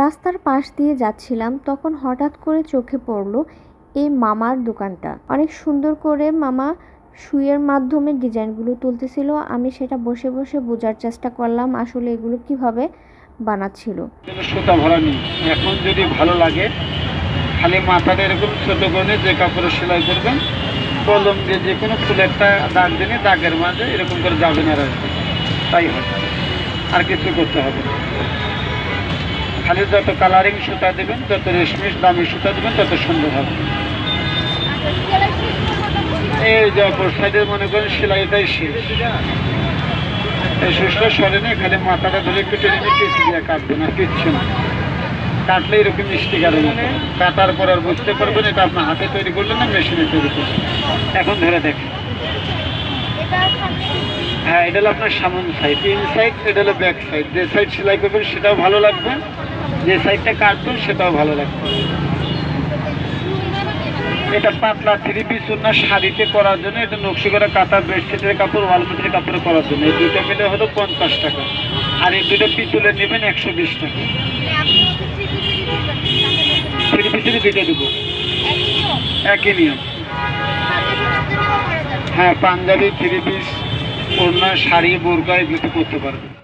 রাস্তার পাশ দিয়ে যাচ্ছিলাম, তখন হঠাৎ করে চোখে পড়ল এই মামার দোকানটা। অনেক সুন্দর করে মামা সুইয়ের মাধ্যমে ডিজাইনগুলো তুলতেছিল। আমি সেটা বসে বসে বোঝার চেষ্টা করলাম, আসলে এগুলো কীভাবে বানাচ্ছিল। সুতা ভরা নেই এখন যদি ভালো লাগে, খালি মাথাটা এরকম ছোট করে যে কাপড়ে সেলাই করবেন, কলম দিয়ে যে কোনো ফুলেরটা দাগ দিলে দাগের মাঝে এরকম করে যাবেন আর তাই হয়। আর কিছু করতে হবে। খালি যত কালারিং সুতা দেবেন, যত রেশমি দামি সুতা দেবেন, তত সুন্দর হবে। এই যে অপর সাইডে মনে করেন সেলাইটাই শেষ। এই শেষটা সরেনি খালি মাথাটা ধরে একটু টেনে নিয়ে দিয়ে কাটবেন আর কিচ্ছু না। কাটলে এরকম স্টিকারের মতো কাটার পর আর বুঝতে পারবেন, এটা আপনার হাতে তৈরি করলেন না মেশিনে তৈরি করলেন এখন ধরে দেখেন। হ্যাঁ এটা হলো আপনার সামন সাইড ইন সাইড এটা হলো ব্যাক সাইড যে সাইড সেলাই করবেন, সেটাও ভালো লাগবে। যে সাইডটা কাটবেন, সেটাও ভালো লাগবে। এটা পাতলা থ্রি পিস না শাড়িতে করার জন্য, এটা নকশি করা কাটা বেডশিটের কাপড় ওয়ালমেটের কাপড়ে করার জন্য। এই দুটো মিলে হলো পঞ্চাশ টাকা। আর এই দুটো পিতুলে নেবেন একশো বিশ টাকা। থ্রি পিসের দুটো দেবো। একই নিয়ম। হ্যাঁ পাঞ্জাবি থ্রি পিস ওড়না শাড়ি বোরকা এগুলো করতে পারবেন